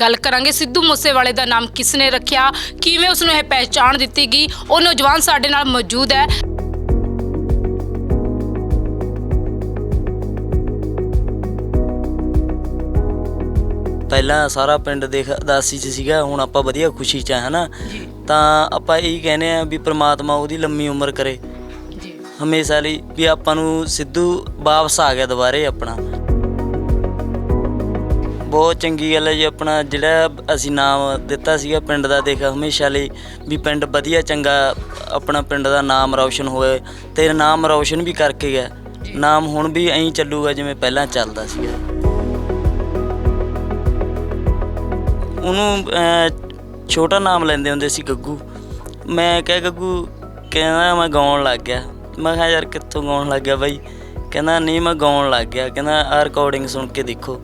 ਗੱਲ ਕਰਾਂਗੇ। ਸਿੱਧੂ ਮੂਸੇਵਾਲੇ ਦਾ ਨਾਮ ਕਿਸ ਨੇ ਰੱਖਿਆ? ਕਿਵੇਂ ਉਸ ਨੂੰ ਇਹ ਪਹਿਚਾਣ ਦਿੱਤੀ ਗਈ? ਉਹ ਨੌਜਵਾਨ ਸਾਡੇ ਨਾਲ ਮੌਜੂਦ ਹੈ। ਪਹਿਲਾਂ ਸਾਰਾ ਪਿੰਡ ਦੇਖ ਉਦਾਸੀ 'ਚ ਸੀਗਾ ਹੁਣ ਆਪਾਂ ਵਧੀਆ ਖੁਸ਼ੀ 'ਚ ਆ ਹਨਾ? ਤਾਂ ਆਪਾਂ ਇਹੀ ਕਹਿੰਦੇ ਆ ਵੀ ਪ੍ਰਮਾਤਮਾ ਉਹਦੀ ਲੰਮੀ ਉਮਰ ਕਰੇ। ਜੀ। ਹਮੇਸ਼ਾ ਲਈ ਵੀ ਆਪਾਂ ਨੂੰ ਸਿੱਧੂ ਵਾਪਸ ਆ ਗਿਆ ਦੁਬਾਰੇ ਆਪਣਾ। ਬਹੁਤ ਚੰਗੀ ਗੱਲ ਹੈ ਜੀ ਆਪਣਾ ਜਿਹੜਾ ਅਸੀਂ ਨਾਮ ਦਿੱਤਾ ਸੀਗਾ ਪਿੰਡ ਦਾ ਦੇਖ ਹਮੇਸ਼ਾ ਲਈ ਵੀ ਪਿੰਡ ਵਧੀਆ ਚੰਗਾ ਆਪਣਾ ਪਿੰਡ ਦਾ ਨਾਮ ਰੌਸ਼ਨ ਹੋਏ ਤੇ ਨਾਮ ਰੌਸ਼ਨ ਵੀ ਕਰਕੇ ਗਿਆ। ਨਾਮ ਹੁਣ ਵੀ ਐਂ ਚੱਲੂਗਾ ਜਿਵੇਂ ਪਹਿਲਾਂ ਚੱਲਦਾ ਸੀਗਾ। ਉਹਨੂੰ ਛੋਟਾ ਨਾਮ ਲੈਂਦੇ ਹੁੰਦੇ ਸੀ ਗੱਗੂ। ਮੈਂ ਕਿਹਾ ਗੱਗੂ ਕਹਿੰਦਾ ਮੈਂ ਗਾਉਣ ਲੱਗ ਗਿਆ। ਮੈਂ ਕਿਹਾ ਯਾਰ ਕਿੱਥੋਂ ਗਾਉਣ ਲੱਗ ਗਿਆ ਬਾਈ? ਕਹਿੰਦਾ ਨਹੀਂ ਮੈਂ ਗਾਉਣ ਲੱਗ ਗਿਆ। ਕਹਿੰਦਾ ਆ ਰਿਕਾਰਡਿੰਗ ਸੁਣ ਕੇ ਦੇਖੋ।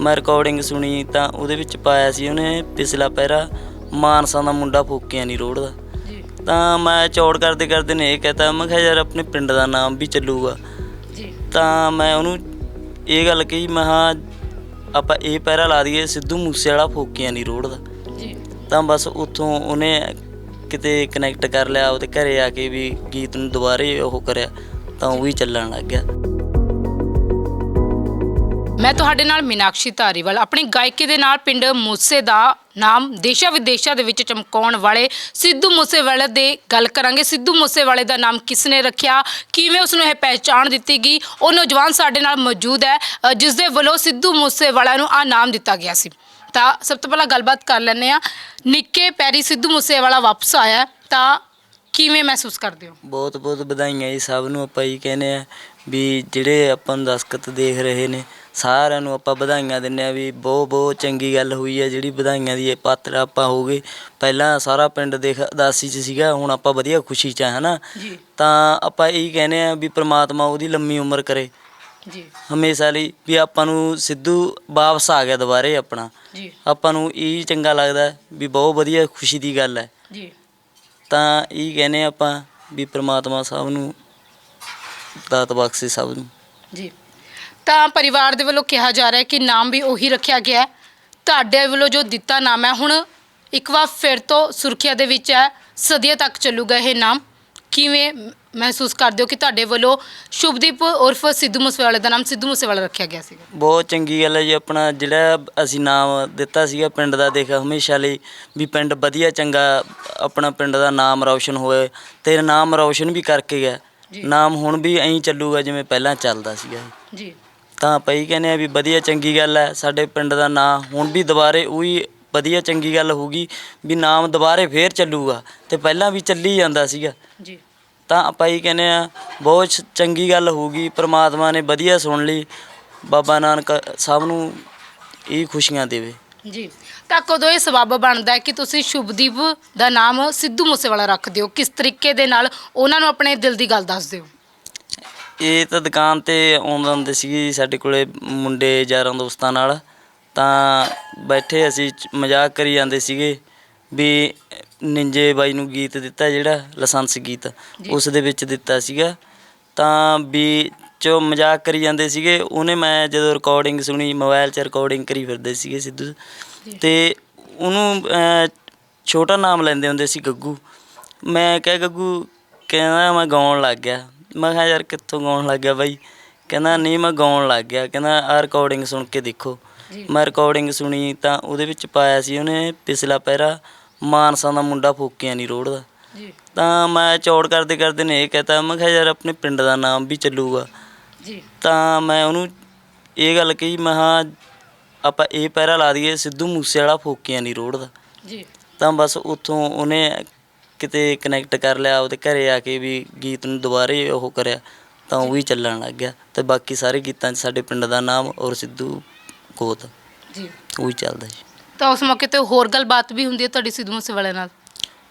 ਮੈਂ ਰਿਕਾਰਡਿੰਗ ਸੁਣੀ ਤਾਂ ਉਹਦੇ ਵਿੱਚ ਪਾਇਆ ਸੀ ਉਹਨੇ ਪਿਛਲਾ ਪਹਿਰਾ ਮਾਨਸਾ ਦਾ ਮੁੰਡਾ ਫੋਕਿਆਂ ਨਹੀਂ ਰੋੜਦਾ ਜੀ। ਤਾਂ ਮੈਂ ਚੌੜ ਕਰਦੇ ਕਰਦੇ ਨੇ ਇਹ ਕਹਤਾ ਮੈਂ ਕਿਹਾ ਯਾਰ ਆਪਣੇ ਪਿੰਡ ਦਾ ਨਾਮ ਵੀ ਚੱਲੂਗਾ। ਜੀ। ਤਾਂ ਮੈਂ ਉਹਨੂੰ ਇਹ ਗੱਲ ਕਹੀ ਮੈਂ ਕਿਹਾ ਆਪਾਂ ਇਹ ਪਹਿਰਾ ਲਾ ਦਈਏ ਸਿੱਧੂ ਮੂਸੇ ਵਾਲਾ ਫੋਕਿਆਂ ਨਹੀਂ ਰੋੜਦਾ ਜੀ। ਤਾਂ ਬਸ ਉੱਥੋਂ ਉਹਨੇ ਕਿਤੇ ਕਨੈਕਟ ਕਰ ਲਿਆ ਉਹਦੇ ਘਰੇ ਆ ਕੇ ਵੀ ਗੀਤ ਨੂੰ ਦੁਬਾਰੇ ਉਹ ਕਰਿਆ ਤਾਂ ਉਹ ਵੀ ਚੱਲਣ ਲੱਗ ਗਿਆ। ਮੈਂ ਤੁਹਾਡੇ ਨਾਲ ਮੀਨਾਕਸ਼ੀ ਧਾਰੀਵਾਲ ਆਪਣੀ ਗਾਇਕੀ ਦੇ ਨਾਲ ਪਿੰਡ ਮੂਸੇ ਦਾ ਨਾਮ ਦੇਸ਼ਾਂ ਵਿਦੇਸ਼ਾਂ ਦੇ ਵਿੱਚ ਚਮਕਾਉਣ ਵਾਲੇ ਸਿੱਧੂ ਮੂਸੇਵਾਲੇ ਦੇ ਗੱਲ ਕਰਾਂਗੇ। ਸਿੱਧੂ ਮੂਸੇਵਾਲੇ ਦਾ ਨਾਮ ਕਿਸ ਨੇ ਰੱਖਿਆ? ਕਿਵੇਂ ਉਸ ਨੂੰ ਇਹ ਪਹਿਚਾਣ ਦਿੱਤੀ ਗਈ? ਉਹ ਨੌਜਵਾਨ ਸਾਡੇ ਨਾਲ ਮੌਜੂਦ ਹੈ ਅ, ਜਿਸ ਦੇ ਵੱਲੋਂ ਸਿੱਧੂ ਮੂਸੇਵਾਲਾ ਨੂੰ ਆ ਨਾਮ ਦਿੱਤਾ ਗਿਆ ਸੀ। ਤਾਂ ਸਭ ਤੋਂ ਪਹਿਲਾਂ ਗੱਲਬਾਤ ਕਰ ਲੈਂਦੇ ਆ ਨਿੱਕੇ ਪੈਰੀ ਸਿੱਧੂ ਮੂਸੇਵਾਲਾ ਵਾਪਸ ਆਇਆ ਹੈ, ਤਾਂ ਕਿਵੇਂ ਮਹਿਸੂਸ ਕਰਦੇ ਹੋ? ਬਹੁਤ ਬਹੁਤ ਵਧਾਈਆਂ ਜੀ ਸਭ ਨੂੰ। ਆਪਾਂ ਹੀ ਕਹਿੰਦੇ ਆ ਵੀ ਜਿਹੜੇ ਆਪਾਂ ਨੂੰ ਦਸਕਤ ਦੇਖ ਰਹੇ ਨੇ ਸਾਰਿਆਂ ਨੂੰ ਆਪਾਂ ਵਧਾਈਆਂ ਦਿੰਦੇ ਆ ਵੀ ਬਹੁਤ ਬਹੁਤ ਚੰਗੀ ਗੱਲ ਹੋਈ ਹੈ ਜਿਹੜੀ ਵਧਾਈਆਂ ਦੀ ਇਹ ਪਾਤਰ ਆਪਾਂ ਹੋ ਗਏ। ਪਹਿਲਾਂ ਸਾਰਾ ਪਿੰਡ ਦੇਖ ਉਦਾਸੀ 'ਚ ਸੀਗਾ ਹੁਣ ਆਪਾਂ ਵਧੀਆ ਖੁਸ਼ੀ 'ਚ ਆ ਹਨਾ? ਜੀ। ਤਾਂ ਆਪਾਂ ਇਹੀ ਕਹਿੰਦੇ ਆ ਵੀ ਪ੍ਰਮਾਤਮਾ ਉਹਦੀ ਲੰਮੀ ਉਮਰ ਕਰੇ। ਜੀ। ਹਮੇਸ਼ਾ ਲਈ ਵੀ ਆਪਾਂ ਨੂੰ ਸਿੱਧੂ ਵਾਪਸ ਆ ਗਿਆ ਦੁਬਾਰੇ ਆਪਣਾ। ਜੀ। ਆਪਾਂ ਨੂੰ ਇਹ ਚੰਗਾ ਲੱਗਦਾ ਵੀ ਬਹੁਤ ਵਧੀਆ ਖੁਸ਼ੀ ਦੀ ਗੱਲ ਹੈ। ਜੀ। ਤਾਂ ਇਹ ਕਹਿੰਦੇ ਆਪਾਂ ਵੀ ਪ੍ਰਮਾਤਮਾ ਸਭ ਨੂੰ ਦਾਤ ਬਖਸ਼ੇ ਸਭ ਨੂੰ। ਜੀ। ਤਾਂ ਪਰਿਵਾਰ ਦੇ ਵੱਲੋਂ ਕਿਹਾ ਜਾ ਰਿਹਾ ਹੈ ਕਿ ਨਾਮ ਵੀ ਉਹੀ ਰੱਖਿਆ ਗਿਆ ਹੈ। ਤੁਹਾਡੇ ਵੱਲੋਂ ਜੋ ਦਿੱਤਾ ਨਾਮ ਹੈ ਹੁਣ ਇੱਕ ਵਾਰ ਫਿਰ ਤੋਂ ਸੁਰਖੀਆਂ ਦੇ ਵਿੱਚ ਹੈ ਸਦੀਆਂ ਤੱਕ ਚੱਲੂਗਾ ਇਹ ਨਾਮ। ਕਿਵੇਂ ਮਹਿਸੂਸ ਕਰਦੇ ਹੋ ਕਿ ਤੁਹਾਡੇ ਵੱਲੋਂ ਸ਼ੁਭਦੀਪ ਉਰਫ ਸਿੱਧੂ ਮੂਸੇਵਾਲੇ ਦਾ ਨਾਮ ਸਿੱਧੂ ਮੂਸੇਵਾਲਾ ਰੱਖਿਆ ਗਿਆ ਸੀਗਾ? ਬਹੁਤ ਚੰਗੀ ਗੱਲ ਹੈ ਜੀ ਆਪਣਾ ਜਿਹੜਾ ਅਸੀਂ ਨਾਮ ਦਿੱਤਾ ਸੀਗਾ ਪਿੰਡ ਦਾ ਦੇਖ ਹਮੇਸ਼ਾ ਲਈ ਵੀ ਪਿੰਡ ਵਧੀਆ ਚੰਗਾ ਆਪਣਾ ਪਿੰਡ ਦਾ ਨਾਮ ਰੌਸ਼ਨ ਹੋਏ ਤੇ ਨਾਮ ਰੌਸ਼ਨ ਵੀ ਕਰਕੇ ਗਿਆ। ਨਾਮ ਹੁਣ ਵੀ ਐਂ ਚੱਲੂਗਾ ਜਿਵੇਂ ਪਹਿਲਾਂ ਚੱਲਦਾ ਸੀਗਾ। ਜੀ। ਤਾਂ ਆਪਾਂ ਇਹ ਕਹਿੰਦੇ ਆ ਵੀ ਵਧੀਆ ਚੰਗੀ ਗੱਲ ਹੈ ਸਾਡੇ ਪਿੰਡ ਦਾ ਨਾਂ ਹੁਣ ਵੀ ਦੁਬਾਰੇ ਉਹੀ ਵਧੀਆ ਚੰਗੀ ਗੱਲ ਹੋਊਗੀ ਵੀ ਨਾਮ ਦੁਬਾਰੇ ਫੇਰ ਚੱਲੂਗਾ ਤੇ ਪਹਿਲਾਂ ਵੀ ਚੱਲੀ ਜਾਂਦਾ ਸੀਗਾ। ਜੀ। ਤਾਂ ਆਪਾਂ ਇਹ ਕਹਿੰਦੇ ਆ ਬਹੁਤ ਚੰਗੀ ਗੱਲ ਹੋਊਗੀ ਪ੍ਰਮਾਤਮਾ ਨੇ ਵਧੀਆ ਸੁਣ ਲਈ ਬਾਬਾ ਨਾਨਕ ਸਭ ਨੂੰ ਇਹ ਖੁਸ਼ੀਆਂ ਦੇਵੇ। ਜੀ। ਤਾਂ ਕਦੋਂ ਇਹ ਸਬੱਬ ਬਣਦਾ ਹੈ ਕਿ ਤੁਸੀਂ ਸ਼ੁਭਦੀਪ ਦਾ ਨਾਮ ਸਿੱਧੂ ਮੂਸੇਵਾਲਾ ਰੱਖਦੇ ਹੋ ਕਿਸ ਤਰੀਕੇ ਦੇ ਨਾਲ ਉਹਨਾਂ ਨੂੰ ਆਪਣੇ ਦਿਲ ਦੀ ਗੱਲ ਦੱਸਦੇ ਹੋ ਇਹ ਤਾਂ ਦੁਕਾਨ ਤੇ ਆਉਂਦੇ ਹੁੰਦੇ ਸੀ ਸਾਡੇ ਕੋਲੇ ਮੁੰਡੇ ਯਾਰਾਂ ਦੋਸਤਾਂ ਨਾਲ। ਤਾਂ ਬੈਠੇ ਅਸੀਂ ਮਜ਼ਾਕ ਕਰੀ ਜਾਂਦੇ ਸੀਗੇ ਵੀ ਨਿੰਜੇ ਬਾਈ ਨੂੰ ਗੀਤ ਦਿੱਤਾ ਜਿਹੜਾ ਲਾਇਸੈਂਸ ਗੀਤ। ਉਸ ਦੇ ਵਿੱਚ ਦਿੱਤਾ ਸੀਗਾ। ਤਾਂ ਵੀ ਚੋ ਮਜ਼ਾਕ ਕਰੀ ਜਾਂਦੇ ਸੀਗੇ। ਉਹਨੇ ਮੈਂ ਜਦੋਂ ਰਿਕਾਰਡਿੰਗ ਸੁਣੀ ਮੋਬਾਈਲ 'ਚ ਰਿਕਾਰਡਿੰਗ ਕਰੀ ਫਿਰਦੇ ਸੀਗੇ ਸਿੱਧੂ। ਤੇ ਉਹਨੂੰ ਛੋਟਾ ਨਾਮ ਲੈਂਦੇ ਹੁੰਦੇ ਸੀ ਗੱਗੂ। ਮੈਂ ਕਿਹਾ ਗੱਗੂ ਕਹਿੰਦਾ ਮੈਂ ਗਾਉਣ ਲੱਗ ਗਿਆ। ਮੈਂ ਕਿਹਾ ਯਾਰ ਕਿੱਥੋਂ ਗਾਉਣ ਲੱਗ ਗਿਆ ਬਾਈ? ਕਹਿੰਦਾ ਨਹੀਂ ਮੈਂ ਗਾਉਣ ਲੱਗ ਗਿਆ। ਕਹਿੰਦਾ ਆ ਰਿਕਾਰਡਿੰਗ ਸੁਣ ਕੇ ਦੇਖੋ। ਮੈਂ ਰਿਕਾਰਡਿੰਗ ਸੁਣੀ ਤਾਂ ਉਹਦੇ ਵਿੱਚ ਪਾਇਆ ਸੀ ਉਹਨੇ ਪਿਛਲਾ ਪਹਿਰਾ ਮਾਨਸਾ ਦਾ ਮੁੰਡਾ ਫੋਕਿਆਂ ਨਹੀਂ ਰੋੜਦਾ ਜੀ। ਤਾਂ ਮੈਂ ਚੌੜ ਕਰਦੇ ਕਰਦੇ ਨੇ ਇਹ ਕਹਤਾ ਮੈਂ ਕਿਹਾ ਯਾਰ ਆਪਣੇ ਪਿੰਡ ਦਾ ਨਾਮ ਵੀ ਚੱਲੂਗਾ। ਜੀ। ਤਾਂ ਮੈਂ ਉਹਨੂੰ ਇਹ ਗੱਲ ਕਹੀ ਮੈਂ ਕਿਹਾ ਆਪਾਂ ਇਹ ਪਹਿਰਾ ਲਾ ਦਈਏ ਸਿੱਧੂ ਮੂਸੇ ਵਾਲਾ ਫੋਕਿਆਂ ਨਹੀਂ ਰੋੜਦਾ ਜੀ। ਤਾਂ ਬਸ ਉੱਥੋਂ ਉਹਨੇ ਕਿਤੇ ਕਨੈਕਟ ਕਰ ਲਿਆ ਉਹਦੇ ਘਰੇ ਆ ਕੇ ਵੀ ਗੀਤ ਨੂੰ ਦੁਬਾਰੇ ਉਹ ਕਰਿਆ ਤਾਂ ਉਹ ਵੀ ਚੱਲਣ ਲੱਗ ਗਿਆ। ਤੇ ਬਾਕੀ ਸਾਰੇ ਗੀਤਾਂ 'ਚ ਸਾਡੇ ਪਿੰਡ ਦਾ ਨਾਮ ਔਰ ਸਿੱਧੂ ਗੋਤ। ਜੀ। ਉਹ ਹੀ ਚੱਲਦਾ ਜੀ। ਤਾਂ ਉਸ ਮੌਕੇ ਤੇ ਹੋਰ ਗੱਲਬਾਤ ਵੀ ਹੁੰਦੀ ਹੈ ਤੁਹਾਡੀ ਸਿੱਧੂ ਮੂਸੇਵਾਲੇ ਨਾਲ?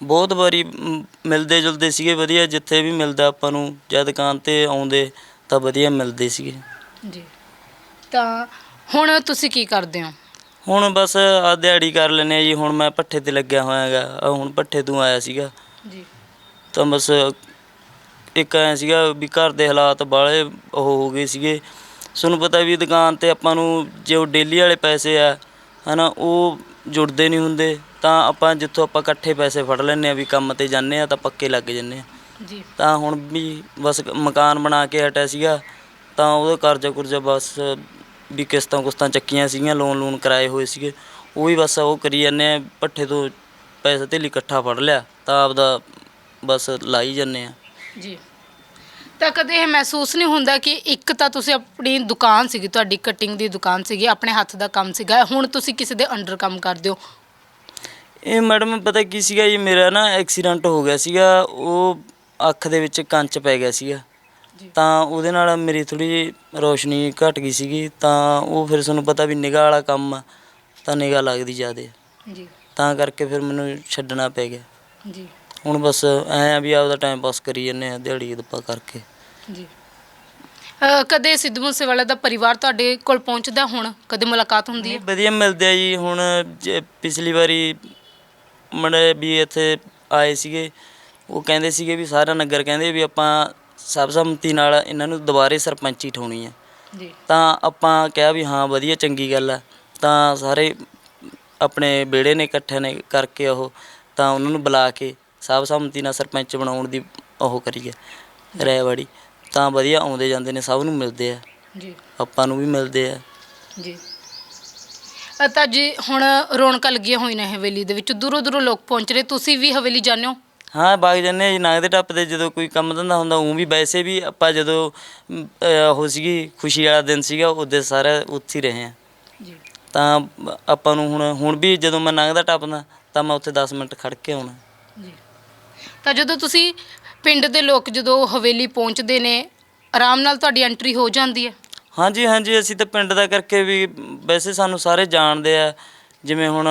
ਬਹੁਤ ਵਾਰੀ ਮ, ਮਿਲਦੇ ਜੁਲਦੇ ਸੀਗੇ ਵਧੀਆ ਜਿੱਥੇ ਵੀ ਮਿਲਦਾ ਆਪਾਂ ਨੂੰ ਜਦ ਦੁਕਾਨ ਤੇ ਆਉਂਦੇ ਤਾਂ ਵਧੀਆ ਮਿਲਦੇ ਸੀਗੇ। ਜੀ। ਤਾਂ ਹੁਣ ਤੁਸੀਂ ਕੀ ਕਰਦੇ ਹੋ? ਹੁਣ ਬਸ ਆ ਦਿਹਾੜੀ ਕਰ ਲੈਨੇ ਆ ਜੀ ਹੁਣ ਮੈਂ ਪੱਠੇ ਤੇ ਲੱਗਿਆ ਹੋਇਆ ਹੈਗਾ ਆਹ ਹੁਣ ਪੱਠੇ ਤੋਂ ਆਇਆ ਸੀਗਾ। ਜੀ। ਤਾਂ ਬਸ ਇੱਕ ਐ ਸੀਗਾ ਵੀ ਘਰ ਦੇ ਹਾਲਾਤ ਬਾਲੇ ਉਹ ਹੋ ਗਏ ਸੀਗੇ। ਤੁਹਾਨੂੰ ਪਤਾ ਵੀ ਦੁਕਾਨ ਤੇ ਆਪਾਂ ਨੂੰ ਜੋ ਡੇਲੀ ਵਾਲੇ ਪੈਸੇ ਆ ਹਨਾ ਉਹ ਜੁੜਦੇ ਨਹੀਂ ਹੁੰਦੇ। ਤਾਂ ਆਪਾਂ ਜਿੱਥੋਂ ਆਪਾਂ ਇਕੱਠੇ ਪੈਸੇ ਫੜ ਲੈਂਦੇ ਆ ਵੀ ਕੰਮ ਤੇ ਜਾਂਦੇ ਆ ਤਾਂ ਪੱਕੇ ਲੱਗ ਜੰਨੇ ਆ। ਜੀ। ਤਾਂ ਹੁਣ ਵੀ ਬਸ ਮਕਾਨ ਬਣਾ ਕੇ ਹਟਿਆ ਸੀਗਾ। ਤਾਂ ਉਹਦਾ ਕਰਜ਼ਾ ਕੁਰਜ਼ਾ ਬਸ ਵੀ ਕਿਸ਼ਤਾਂ ਕੁਸ਼ਤਾਂ ਚੱਕੀਆਂ ਸੀਗੀਆਂ ਲੋਨ ਲੂਨ ਕਰਾਏ ਹੋਏ ਸੀਗੇ। ਉਹ ਵੀ ਬਸ ਉਹ ਕਰੀ ਜਾਂਦੇ ਆ ਪੱਠੇ ਤੋਂ ਪੈਸਾ ਧੇਲੀ ਇਕੱਠਾ ਫੜ ਲਿਆ ਤਾਂ ਆਪਦਾ ਬਸ ਲਾਈ ਜੰਨੇ ਆ। ਜੀ। ਤਾਂ ਕਦੇ ਇਹ ਮਹਿਸੂਸ ਨਹੀਂ ਹੁੰਦਾ ਕਿ ਇੱਕ ਤਾਂ ਤੁਸੀਂ ਆਪਣੀ ਦੁਕਾਨ ਸੀਗੀ ਤੁਹਾਡੀ ਕਟਿੰਗ ਦੀ ਦੁਕਾਨ ਸੀਗੀ ਆਪਣੇ ਹੱਥ ਦਾ ਕੰਮ ਸੀਗਾ ਹੁਣ ਤੁਸੀਂ ਕਿਸੇ ਦੇ ਅੰਡਰ ਕੰਮ ਕਰਦੇ ਹੋ? ਇਹ ਮੈਡਮ ਪਤਾ ਕੀ ਸੀਗਾ ਜੀ ਮੇਰਾ ਨਾ ਐਕਸੀਡੈਂਟ ਹੋ ਗਿਆ ਸੀਗਾ ਉਹ ਅੱਖ ਦੇ ਵਿੱਚ ਕੰਚ ਪੈ ਗਿਆ ਸੀਗਾ। ਤਾਂ ਉਹਦੇ ਨਾਲ ਮੇਰੀ ਥੋੜੀ ਜਿਹੀ ਰੋਸ਼ਨੀ ਘਟ ਗਈ ਸੀਗੀ ਤਾਂ ਉਹ ਫਿਰ ਤੁਹਾਨੂੰ ਪਤਾ ਵੀ ਨਿਗਾਹ ਵਾਲਾ ਕੰਮ ਆ ਤਾਂ ਨਿਗਾਹ ਲੱਗਦੀ ਜ਼ਿਆਦੇ। ਜੀ। ਤਾਂ ਕਰਕੇ ਫਿਰ ਮੈਨੂੰ ਛੱਡਣਾ ਪੈ ਗਿਆ। ਜੀ। ਹੁਣ ਬਸ ਐਂ ਆ ਵੀ ਆਪਦਾ ਟਾਈਮ ਪਾਸ ਕਰੀ ਜੰਨੇ ਆ ਦਿਹਾੜੀ ਦੱਪਾ ਕਰਕੇ। ਜੀ। ਕਦੇ ਸਿੱਧੂ ਮੂਸੇਵਾਲਾ ਦਾ ਪਰਿਵਾਰ ਤੁਹਾਡੇ ਕੋਲ ਪਹੁੰਚਦਾ ਹੁਣ? ਕਦੇ ਮੁਲਾਕਾਤ ਹੁੰਦੀ ਹੈ? ਵਧੀਆ ਮਿਲਦੇ ਆ ਜੀ। ਹੁਣ ਜੇ ਪਿਛਲੀ ਵਾਰੀ ਮੜੇ ਵੀ ਇੱਥੇ ਆਏ ਸੀਗੇ ਉਹ ਕਹਿੰਦੇ ਸੀਗੇ ਵੀ ਸਾਰਾ ਨਗਰ ਕਹਿੰਦੇ ਵੀ ਆਪਾਂ ਸਰਬਸੰਮਤੀ ਨਾਲ ਇਹਨਾਂ ਨੂੰ ਦੁਬਾਰੇ ਸਰਪੰਚੀ ਠਾਉਣੀ ਜੀ। ਤਾਂ ਆਪਾਂ ਕਿਹਾ ਵੀ ਹਾਂ ਵਧੀਆ ਚੰਗੀ ਗੱਲ ਆ ਤਾਂ ਸਾਰੇ ਆਪਣੇ ਬੇੜੇ ਨੇ ਇਕੱਠੇ ਨੇ ਕਰਕੇ ਉਹ ਤਾਂ ਉਹਨਾਂ ਨੂੰ ਬੁਲਾ ਕੇ ਸਰਬਸੰਮਤੀ ਨਾਲ ਸਰਪੰਚ ਬਣਾਉਣ ਦੀ ਉਹ ਕਰੀਏ ਰੈਵਾੜੀ ਤਾਂ ਵਧੀਆ ਆਉਂਦੇ ਜਾਂਦੇ ਨੇ ਸਭ ਨੂੰ ਮਿਲਦੇ ਆ। ਜੀ। ਆਪਾਂ ਨੂੰ ਵੀ ਮਿਲਦੇ ਆ। ਜੀ। ਤਾਂ ਜੀ ਹੁਣ ਰੌਣਕਾਂ ਲੱਗੀਆਂ ਹੋਈਆਂ ਨੇ ਹਵੇਲੀ ਦੇ ਵਿੱਚ। ਦੂਰੋਂ ਦੂਰੋਂ ਲੋਕ ਪਹੁੰਚ ਰਹੇ। ਤੁਸੀਂ ਵੀ ਹਵੇਲੀ ਜਾਂਦੇ ਹੋ? ਹਾਂ ਬਾਗ ਜੰਨੇ ਜੀ ਨਾਗ ਦੇ ਟੱਪ ਤੇ ਜਦੋਂ ਕੋਈ ਕੰਮ ਧੰਦਾ ਹੁੰਦਾ ਉਹ ਵੀ ਵੈਸੇ ਵੀ ਆਪਾਂ ਜਦੋਂ ਉਹ ਸੀਗੀ ਖੁਸ਼ੀ ਵਾਲਾ ਦਿਨ ਸੀਗਾ ਉਹਦੇ ਸਾਰੇ ਉੱਥੇ ਹੀ ਰਹੇ ਆ ਜੀ। ਤਾਂ ਆਪਾਂ ਨੂੰ ਹੁਣ ਹੁਣ ਵੀ ਜਦੋਂ ਮੈਂ ਨਾਗ ਦਾ ਟੱਪਦਾ ਤਾਂ ਮੈਂ ਉੱਥੇ 10 ਮਿੰਟ ਖੜ ਕੇ ਆਉਣਾ। ਜੀ। ਤਾਂ ਜਦੋਂ ਤੁਸੀਂ ਪਿੰਡ ਦੇ ਲੋਕ ਜਦੋਂ ਹਵੇਲੀ ਪਹੁੰਚਦੇ ਨੇ ਆਰਾਮ ਨਾਲ ਤੁਹਾਡੀ ਐਂਟਰੀ ਹੋ ਜਾਂਦੀ ਹੈ? ਹਾਂਜੀ ਹਾਂਜੀ ਅਸੀਂ ਤਾਂ ਪਿੰਡ ਦਾ ਕਰਕੇ ਵੀ ਵੈਸੇ ਸਾਨੂੰ ਸਾਰੇ ਜਾਣਦੇ ਆ ਜਿਵੇਂ ਹੁਣ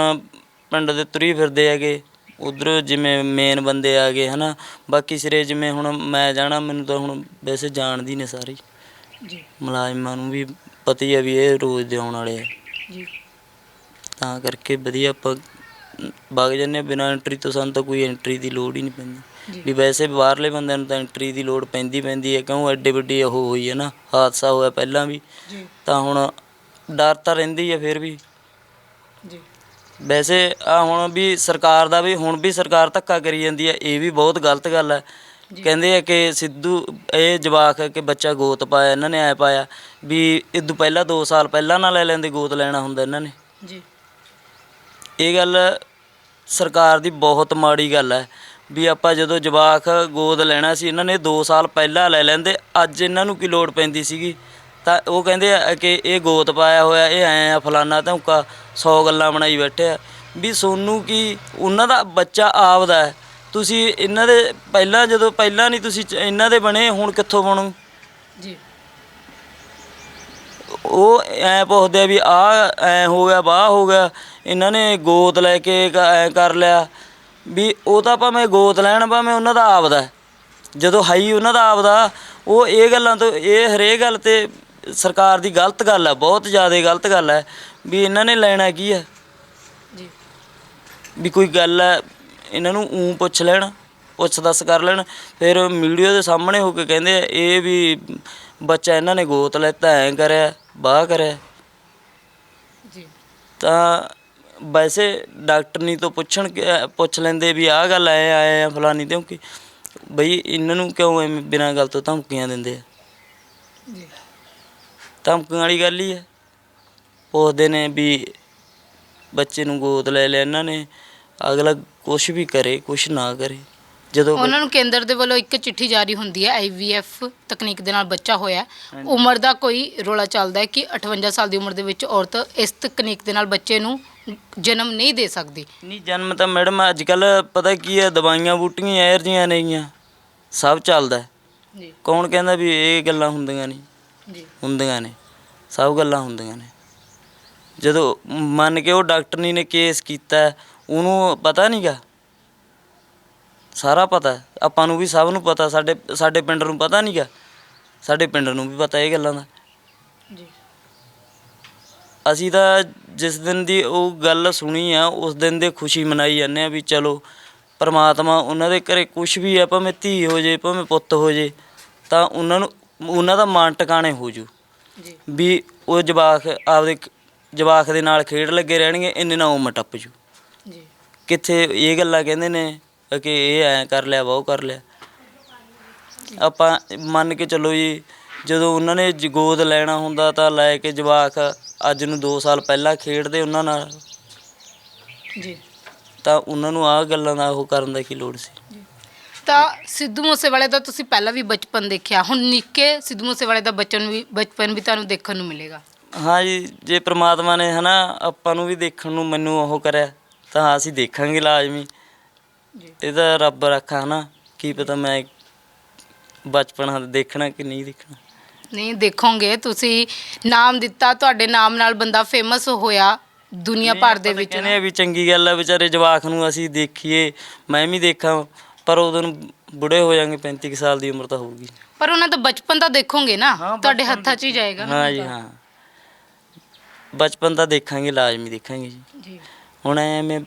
ਪਿੰਡ ਦੇ ਤੁਰੀ ਫਿਰਦੇ ਹੈਗੇ ਉਧਰ ਜਿਵੇਂ ਮੇਨ ਬੰਦੇ ਆ ਗਏ ਹਨਾ। ਬਾਕੀ ਸਿਰੇ ਜਿਵੇਂ ਹੁਣ ਮੈਂ ਜਾਣਾ ਮੈਨੂੰ ਤਾਂ ਹੁਣ ਵੈਸੇ ਜਾਣਦੀ ਹੀ ਨੇ ਸਾਰੇ। ਹੀ। ਜੀ। ਮੁਲਾਜ਼ਮਾਂ ਨੂੰ ਵੀ ਪਤਾ ਹੀ ਆ ਵੀ ਇਹ ਰੋਜ਼ ਦੇ ਆਉਣ ਵਾਲੇ ਆ। ਜੀ। ਤਾਂ ਕਰਕੇ ਵਧੀਆ ਆਪਾਂ ਵਗ ਜੰਨੇ ਬਿਨਾਂ ਐਂਟਰੀ ਤੋਂ ਸਾਨੂੰ ਤਾਂ ਕੋਈ ਐਂਟਰੀ ਦੀ ਲੋੜ ਹੀ ਨਹੀਂ ਪੈਂਦੀ। ਵੀ ਵੈਸੇ ਬਾਹਰਲੇ ਬੰਦਿਆਂ ਨੂੰ ਤਾਂ ਐਂਟਰੀ ਦੀ ਲੋੜ ਪੈਂਦੀ ਪੈਂਦੀ ਹੈ ਕਿਉਂ ਐਡੇ ਵੱਡੀ ਉਹ ਹੋਈ ਹੈ ਨਾ ਹਾਦਸਾ ਹੋਇਆ ਪਹਿਲਾਂ ਵੀ। ਜੀ। ਤਾਂ ਹੁਣ ਡਰ ਤਾਂ ਰਹਿੰਦੀ ਹੈ ਫਿਰ ਵੀ। ਜੀ। ਵੈਸੇ ਆ ਹੁਣ ਵੀ ਸਰਕਾਰ ਦਾ ਵੀ ਹੁਣ ਵੀ ਸਰਕਾਰ ਧੱਕਾ ਕਰੀ ਜਾਂਦੀ ਹੈ ਇਹ ਵੀ ਬਹੁਤ ਗਲਤ ਗੱਲ ਹੈ। ਕਹਿੰਦੇ ਆ ਕਿ ਸਿੱਧੂ ਇਹ ਜਵਾਕ ਕਿ ਬੱਚਾ ਗੋਤ ਪਾਇਆ ਇਹਨਾਂ ਨੇ ਐ ਪਾਇਆ ਵੀ ਇਦੋਂ ਪਹਿਲਾਂ 2 ਸਾਲ ਪਹਿਲਾਂ ਨਾ ਲੈ ਲੈਂਦੇ ਗੋਤ ਲੈਣਾ ਹੁੰਦਾ ਇਹਨਾਂ ਨੇ। ਜੀ। ਇਹ ਗੱਲ ਸਰਕਾਰ ਦੀ ਬਹੁਤ ਮਾੜੀ ਗੱਲ ਹੈ ਵੀ ਆਪਾਂ ਜਦੋਂ ਜਵਾਕ ਗੋਦ ਲੈਣਾ ਸੀ ਇਹਨਾਂ ਨੇ 2 ਸਾਲ ਪਹਿਲਾਂ ਲੈ ਲੈਂਦੇ ਅੱਜ ਇਹਨਾਂ ਨੂੰ ਕੀ ਲੋੜ ਪੈਂਦੀ ਸੀਗੀ? ਤਾਂ ਉਹ ਕਹਿੰਦੇ ਆ ਕਿ ਇਹ ਗੋਤ ਪਾਇਆ ਹੋਇਆ ਇਹ ਐ ਆ ਫਲਾਨਾ ਧੌਂਕਾ 100 ਗੱਲਾਂ ਬਣਾਈ ਬੈਠੇ ਆ। ਵੀ ਸੋਨੂੰ ਕੀ ਉਹਨਾਂ ਦਾ ਬੱਚਾ ਆਪਦਾ ਹੈ। ਤੁਸੀਂ ਇਹਨਾਂ ਦੇ ਪਹਿਲਾਂ ਜਦੋਂ ਪਹਿਲਾਂ ਨਹੀਂ ਤੁਸੀਂ ਚ- ਇਹਨਾਂ ਦੇ ਬਣੇ ਹੁਣ ਕਿੱਥੋਂ ਬਣੂ? ਜੀ। ਉਹ ਐ ਪੁੱਛਦੇ ਆ ਵੀ ਆ ਐ ਹੋ ਗਿਆ ਵਾਹ ਹੋ ਗਿਆ ਇਹਨਾਂ ਨੇ ਗੋਤ ਲੈ ਕੇ ਐ ਕਰ ਲਿਆ। ਵੀ ਉਹ ਤਾਂ ਭਾਵੇਂ ਗੋਤ ਲੈਣ ਭਾਵੇਂ ਉਹਨਾਂ ਦਾ ਆਪਦਾ ਹੈ। ਜਦੋਂ ਹਾਈ ਉਹਨਾਂ ਦਾ ਆਪਦਾ ਉਹ ਇਹ ਗੱਲਾਂ ਤੋਂ ਇਹ ਹਰੇਕ ਗੱਲ ਤੇ ਸਰਕਾਰ ਦੀ ਗਲਤ ਗੱਲ ਹੈ ਬਹੁਤ ਜ਼ਿਆਦਾ ਗਲਤ ਗੱਲ ਹੈ ਵੀ ਇਹਨਾਂ ਨੇ ਲੈਣਾ ਕੀ ਹੈ ਜੀ। ਵੀ ਕੋਈ ਗੱਲ ਹੈ ਇਹਨਾਂ ਨੂੰ ਉਂ ਪੁੱਛ ਲੈਣ ਪੁੱਛ ਦੱਸ ਕਰ ਲੈਣ ਫਿਰ ਮੀਡੀਆ ਦੇ ਸਾਹਮਣੇ ਹੋ ਕੇ ਕਹਿੰਦੇ ਆ, ਇਹ ਵੀ ਬੱਚਾ ਇਹਨਾਂ ਨੇ ਗੋਤ ਲੈਤਾ ਐ ਕਰਿਆ ਬਾਹ ਕਰਿਆ। ਜੀ। ਤਾਂ ਵੈਸੇ ਡਾਕਟਰ ਨਹੀਂ ਤੋਂ ਪੁੱਛਣ ਪੁੱਛ ਲੈਂਦੇ ਵੀ ਆਹ ਗੱਲ ਐ ਆਏ ਆ ਫਲਾਨੀ ਤੇ ਕਿ ਬਈ ਇਹਨਾਂ ਨੂੰ ਕਿਉਂ ਐਵੇਂ ਬਿਨਾਂ ਗੱਲ ਤੋਂ ਧਮਕੀਆਂ ਦਿੰਦੇ ਆ? ਜੀ। ਧਮਕੀਆਂ ਵਾਲੀ ਗੱਲ ਹੀ ਹੈ। ਪੁੱਛਦੇ ਨੇ ਵੀ ਬੱਚੇ ਨੂੰ ਗੋਦ ਲੈ ਲਿਆ ਇਹਨਾਂ ਨੇ। ਅਗਲਾ ਕੁਝ ਵੀ ਕਰੇ ਕੁਝ ਨਾ ਕਰੇ। ਜਦੋਂ ਉਹਨਾਂ ਨੂੰ ਕੇਂਦਰ ਦੇ ਵੱਲੋਂ ਇੱਕ ਚਿੱਠੀ ਜਾਰੀ ਹੁੰਦੀ ਹੈ ਆਈਵੀਐਫ ਤਕਨੀਕ ਦੇ ਨਾਲ ਬੱਚਾ ਹੋਇਆ। ਉਮਰ ਦਾ ਕੋਈ ਰੋਲਾ ਚੱਲਦਾ ਹੈ ਕਿ 58 ਸਾਲ ਦੀ ਉਮਰ ਦੇ ਵਿੱਚ ਔਰਤ ਇਸ ਤਕਨੀਕ ਦੇ ਨਾਲ ਬੱਚੇ ਨੂੰ ਜਨਮ ਨਹੀਂ ਦੇ ਸਕਦੀ। ਨਹੀਂ ਜਨਮ ਤਾਂ ਮੈਡਮ ਅੱਜ ਕੱਲ ਪਤਾ ਕੀ ਹੈ ਦਵਾਈਆਂ ਬੂਟੀਆਂ ਇਹੋ ਜਿਹੀਆਂ ਨੇਗੀਆਂ। ਸਭ ਚੱਲਦਾ। ਜੀ। ਕੌਣ ਕਹਿੰਦਾ ਵੀ ਇਹ ਗੱਲਾਂ ਹੁੰਦੀਆਂ ਨਹੀਂ। ਜੀ। ਹੁੰਦੀਆਂ ਨੇ ਸਭ ਗੱਲਾਂ ਹੁੰਦੀਆਂ ਨੇ। ਜਦੋਂ ਮੰਨ ਕੇ ਉਹ ਡਾਕਟਰਨੀ ਨੇ ਕੇਸ ਕੀਤਾ ਉਹਨੂੰ ਪਤਾ ਨਹੀਂਗਾ ਸਾਰਾ ਪਤਾ। ਆਪਾਂ ਨੂੰ ਵੀ ਸਭ ਨੂੰ ਪਤਾ ਸਾਡੇ ਸਾਡੇ ਪਿੰਡ ਨੂੰ ਪਤਾ ਨਹੀਂਗਾ ਸਾਡੇ ਪਿੰਡ ਨੂੰ ਵੀ ਪਤਾ ਇਹ ਗੱਲਾਂ ਦਾ। ਜੀ। ਅਸੀਂ ਤਾਂ ਜਿਸ ਦਿਨ ਦੀ ਉਹ ਗੱਲ ਸੁਣੀ ਆ ਉਸ ਦਿਨ ਦੇ ਖੁਸ਼ੀ ਮਨਾਈ ਜਾਂਦੇ ਆ ਵੀ ਚਲੋ ਪਰਮਾਤਮਾ ਉਹਨਾਂ ਦੇ ਘਰੇ ਕੁਝ ਵੀ ਆ ਭਾਵੇਂ ਧੀ ਹੋ ਜੇ ਭਾਵੇਂ ਪੁੱਤ ਹੋ ਜੇ ਤਾਂ ਉਹਨਾਂ ਨੂੰ ਉਹਨਾਂ ਦਾ ਮਾਨ ਟਿਕਾਣੇ ਹੋ ਜੂ। ਜੀ। ਵੀ ਉਹ ਜਵਾਕ ਆਪਦੇ ਕ- ਜਵਾਕ ਦੇ ਨਾਲ ਖੇਡ ਲੱਗੇ ਰਹਿਣਗੇ ਇੰਨੇ ਨਾਲ ਉਮਰ ਟੱਪ ਜੂ। ਜੀ। ਕਿੱਥੇ ਇਹ ਗੱਲਾਂ ਕਹਿੰਦੇ ਨੇ ਕਿ ਇਹ ਐ ਕਰ ਲਿਆ ਵਾ ਉਹ ਕਰ ਲਿਆ। ਆਪਾਂ ਮੰਨ ਕੇ ਚੱਲੋ ਜੀ ਜਦੋਂ ਉਹਨਾਂ ਨੇ ਜ- ਗੋਦ ਲੈਣਾ ਹੁੰਦਾ ਤਾਂ ਲੈ ਕੇ ਜਵਾਕ ਅੱਜ ਨੂੰ 2 ਸਾਲ ਪਹਿਲਾਂ ਖੇਡਦੇ ਉਹਨਾਂ ਨਾਲ। ਜੀ। ਤਾਂ ਉਹਨਾਂ ਨੂੰ ਆਹ ਗੱਲਾਂ ਦਾ ਉਹ ਕਰਨ ਦਾ ਕੀ ਲੋੜ ਸੀ? ਤਾਂ ਸਿੱਧੂ ਮੂਸੇਵਾਲੇ ਦਾ ਤੁਸੀਂ ਪਹਿਲਾਂ ਵੀ ਬਚਪਨ ਦੇਖਿਆ ਹੁਣ ਨਿੱਕੇ ਸਿੱਧੂ ਮੂਸੇਵਾਲੇ ਦਾ ਬਚਪਨ ਵੀ ਬਚਪਨ ਵੀ ਤੁਹਾਨੂੰ ਦੇਖਣ ਨੂੰ ਮਿਲੇਗਾ। ਹਾਂ ਜੀ ਜੇ ਪ੍ਰਮਾਤਮਾ ਨੇ ਹਨਾ ਆਪਾਂ ਨੂੰ ਵੀ ਦੇਖਣ ਨੂੰ ਮੈਨੂੰ ਉਹ ਕਰਿਆ ਤਾਂ ਅਸੀਂ ਦੇਖਾਂਗੇ ਲਾਜ਼ਮੀ। ਜੀ ਇਹ ਤਾਂ ਰੱਬ ਰੱਖਾ ਹਨਾ ਕੀ ਪਤਾ ਮੈਂ ਬਚਪਨ ਦੇਖਣਾ ਕਿ ਨਹੀਂ ਦੇਖਣਾ। ਨਹੀਂ ਦੇਖੋਗੇ। ਤੁਸੀਂ ਨਾਮ ਦਿੱਤਾ ਤੁਹਾਡੇ ਨਾਮ ਨਾਲ ਬੰਦਾ ਫੇਮਸ ਹੋਇਆ ਦੁਨੀਆ ਭਰ ਦੇ ਵਿੱਚ ਕਹਿੰਦੇ ਆ ਵੀ ਚੰਗੀ ਗੱਲ ਆ ਵਿਚਾਰੇ ਜਵਾਕ ਨੂੰ ਅਸੀਂ ਦੇਖੀਏ ਮੈਂ ਵੀ ਦੇਖਾਂ। ਪਰ ਉਦੋਂ ਨੂੰ ਬੁੜੇ ਹੋ ਜਾਾਂਗੇ 35 ਕੁ ਸਾਲ ਦੀ ਉਮਰ ਤਾਂ ਹੋਊਗੀ। ਪਰ ਉਹਨਾਂ ਦਾ ਬਚਪਨ ਤਾਂ ਦੇਖੋਗੇ ਨਾ ਹਾਂ, ਤੁਹਾਡੇ ਬਚਪਨ ਹੱਥਾਂ 'ਚ ਹੀ ਜਾਏਗਾ ਨਾ ਹਾਂ ਜੀ ਹਾਂ। ਬਚਪਨ ਤਾਂ ਦੇਖਾਂਗੇ ਲਾਜ਼ਮੀ ਦੇਖਾਂਗੇ ਜੀ। ਜੀ। ਹੁਣ ਐਵੇਂ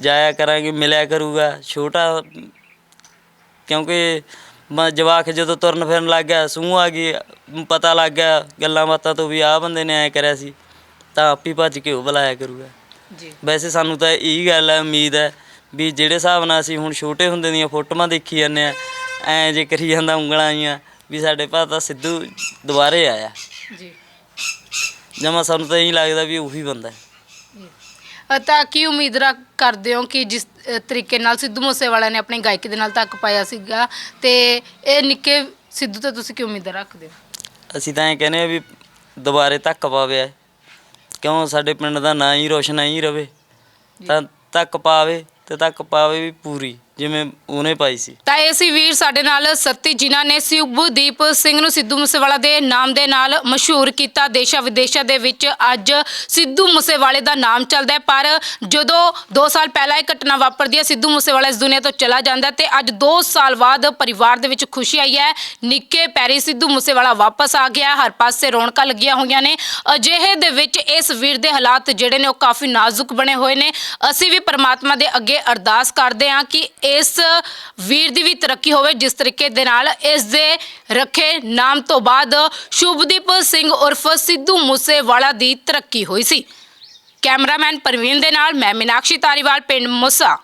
ਜਾਇਆ ਕਰਾਂਗੇ ਮਿਲਿਆ ਕਰੂਗਾ ਛੋਟਾ ਕਿਉਂਕਿ ਮ- ਜਵਾਕ ਜਦੋਂ ਤੁਰਨ ਫਿਰਨ ਲੱਗ ਗਿਆ ਸੂਹ ਆ ਗਈ ਪਤਾ ਲੱਗ ਗਿਆ ਗੱਲਾਂ ਬਾਤਾਂ ਤੋਂ ਵੀ ਆਹ ਬੰਦੇ ਨੇ ਐ ਕਰਿਆ ਸੀ ਤਾਂ ਆਪੀ ਭੱਜ ਕੇ ਉਹ ਬੁਲਾਇਆ ਕਰੂਗਾ। ਜੀ। ਵੈਸੇ ਸਾਨੂੰ ਤਾਂ ਇਹੀ ਗੱਲ ਹੈ ਉਮੀਦ ਹੈ ਵੀ ਜਿਹੜੇ ਹਿਸਾਬ ਨਾਲ ਅਸੀਂ ਹੁਣ ਛੋਟੇ ਹੁੰਦੇ ਦੀਆਂ ਫੋਟੋਆਂ ਦੇਖੀ ਜਾਂਦੇ ਆ ਐ ਜੇ ਕਰੀ ਜਾਂਦਾ ਉਂਗਲਾਂ ਆਈਆਂ ਵੀ ਸਾਡੇ ਭਾਅ ਤਾਂ ਸਿੱਧੂ ਦੁਬਾਰੇ ਆਇਆ। ਜੀ। ਜਮਾ ਸਾਨੂੰ ਤਾਂ ਇਹੀ ਲੱਗਦਾ ਵੀ ਉਹੀ ਬੰਦਾ ਹੈ। ਅ, ਤਾਂ ਕੀ ਉਮੀਦ ਰੱਖ ਕਰਦੇ ਹੋ ਕਿ ਜਿਸ ਅ, ਤਰੀਕੇ ਨਾਲ ਸਿੱਧੂ ਮੂਸੇਵਾਲਾ ਨੇ ਆਪਣੀ ਗਾਇਕੀ ਦੇ ਨਾਲ ਤੱਕ ਪਾਇਆ ਸੀਗਾ ਤੇ ਇਹ ਨਿੱਕੇ ਸਿੱਧੂ ਤੋਂ ਤੁਸੀਂ ਕੀ ਉਮੀਦ ਰੱਖਦੇ ਹੋ? ਅਸੀਂ ਤਾਂ ਇਹ ਕਹਿੰਦੇ ਆ ਵੀ ਦੁਬਾਰੇ ਧੱਕ ਪਾਵੇ ਕਿਉਂ ਸਾਡੇ ਪਿੰਡ ਦਾ ਨਾਂ ਹੀ ਰੋਸ਼ਨ ਹੀ ਰਵੇ। ਤਾਂ ਧੱਕ ਪਾਵੇ। ਤੇ ਧੱਕ ਪਾਵੇ ਵੀ ਪੂਰੀ। ਜਿਵੇਂ ਉਹਨੇ ਪਾਈ ਸੀ। ਤਾਂ ਇਹ ਸੀ ਵੀਰ ਸਾਡੇ ਨਾਲ ਸੱਤੀ, ਜਿਨ੍ਹਾਂ ਨੇ ਸ਼ੁਭਦੀਪ ਸਿੰਘ ਨੂੰ ਸਿੱਧੂ ਮੂਸੇਵਾਲਾ ਦੇ ਨਾਮ ਦੇ ਨਾਲ ਮਸ਼ਹੂਰ ਕੀਤਾ। ਦੇਸ਼ਾਂ ਵਿਦੇਸ਼ਾਂ ਦੇ ਵਿੱਚ ਅੱਜ ਸਿੱਧੂ ਮੂਸੇਵਾਲੇ ਦਾ ਨਾਮ ਚੱਲਦਾ ਹੈ। ਪਰ ਜਦੋਂ 2 ਸਾਲ ਪਹਿਲਾਂ ਇਹ ਘਟਨਾ ਵਾਪਰਦੀ ਹੈ, ਸਿੱਧੂ ਮੂਸੇਵਾਲਾ ਇਸ ਦੁਨੀਆ ਤੋਂ ਚਲਾ ਜਾਂਦਾ ਹੈ ਤੇ ਅੱਜ 2 ਸਾਲ ਬਾਅਦ ਪਰਿਵਾਰ ਦੇ ਵਿੱਚ ਖੁਸ਼ੀ ਆਈ ਹੈ। ਨਿੱਕੇ ਪੈਰੀ ਸਿੱਧੂ ਮੂਸੇਵਾਲਾ ਵਾਪਸ ਆ ਗਿਆ। ਹਰ ਪਾਸੇ ਰੌਣਕਾਂ ਲੱਗੀਆਂ ਹੋਈਆਂ ਨੇ। ਅਜਿਹੇ ਦੇ ਵਿੱਚ ਇਸ ਵੀਰ ਦੇ ਹਾਲਾਤ ਜਿਹੜੇ ਨੇ ਉਹ ਕਾਫੀ ਨਾਜ਼ੁਕ ਬਣੇ ਹੋਏ ਨੇ। ਅਸੀਂ ਵੀ ਪਰਮਾਤਮਾ ਦੇ ਅੱਗੇ ਅਰਦਾਸ ਕਰਦੇ ਹਾਂ ਕਿ ਇਸ ਵੀਰ ਦੀ ਵੀ ਤਰੱਕੀ ਹੋਵੇ ਜਿਸ ਤਰੀਕੇ ਦੇ ਨਾਲ ਇਸ ਦੇ ਰੱਖੇ ਨਾਮ ਤੋਂ ਬਾਅਦ ਸ਼ੁਭਦੀਪ ਸਿੰਘ ਉਰਫ ਸਿੱਧੂ ਮੂਸੇਵਾਲਾ ਦੀ ਤਰੱਕੀ ਹੋਈ ਸੀ। ਕੈਮਰਾਮੈਨ ਪ੍ਰਵੀਨ ਦੇ ਨਾਲ ਮੈਂ ਮੀਨਾਕਸ਼ੀ ਤਾਰੀਵਾਲ ਪਿੰਡ ਮੁਸਾ।